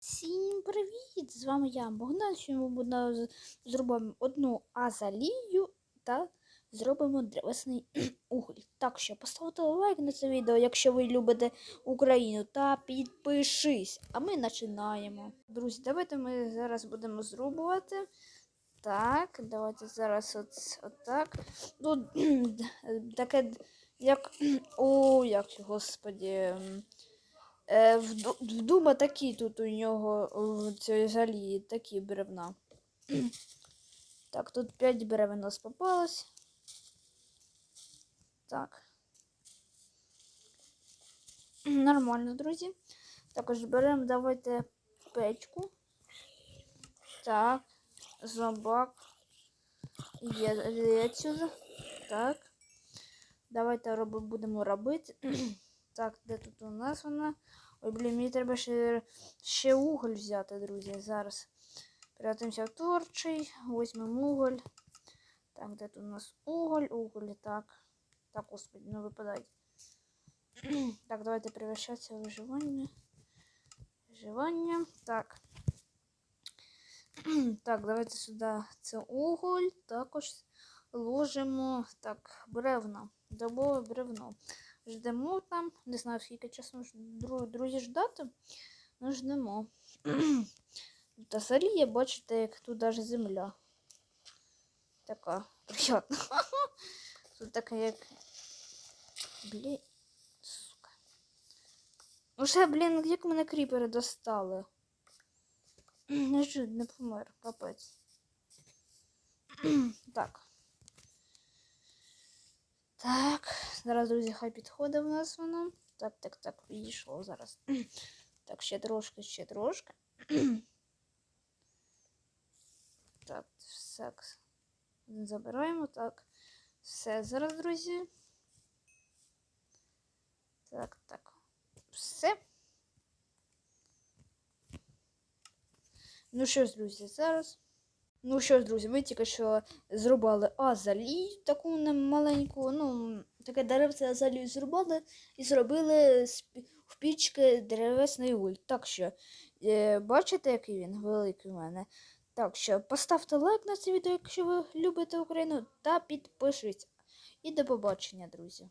Всім привіт! З вами я, Богдан. Сьогодні ми зробимо одну азалію та зробимо древесний уголь. Так що поставте лайк на це відео, якщо ви любите Україну, та підпишись. А ми починаємо. Друзі, давайте ми зараз будемо зробувати. Так, давайте зараз от, отак. Тут таке, як. О, як господі. Е, в, Дума такі тут у нього в цій жалії, такі бревна. Так, тут 5 бревен у нас попалось. Так. Нормально, друзі. Також беремо, давайте печку. Так. Зомбак. Є, отсюда. Так. Давайте будемо робити. Так, де тут у нас вона? Ой, блін, мені треба ще, ще уголь взяти, друзі. Зараз прятаємося в творчий, візьмемо уголь. Так, де тут у нас уголь, уголь, так. Так, господи, не випадає. так, давайте превращатися в виживання. Виживання. Так. так, давайте сюди це уголь. Також ложимо так, бревно. Добове бревно. Ждемо там. Не знаю, скільки часу друзі ждати. Ну, ждемо. Та салія, бачите, як тут навіть земля. Така приятна. Тут така як. Блін. Сука. Уже, блін, як мене кріпери достали. Не жив, не помер, капець. так. Так, зараз, друзі, хай підходить в нас воно. Так, так, так, підійшло зараз. Так, ще трошки, ще трошки. так, все. Забираємо так. Все зараз, друзі. Так, так. Все. Ну що ж, друзі, зараз. Ну що ж, друзі, ми тільки що зробили азалію, таку маленьку, ну, таке деревце азалію зробили і зробили в пічки деревесний гуль. Так що, е, бачите, який він великий у мене. Так що поставте лайк на це відео, якщо ви любите Україну, та підпишіться. І до побачення, друзі.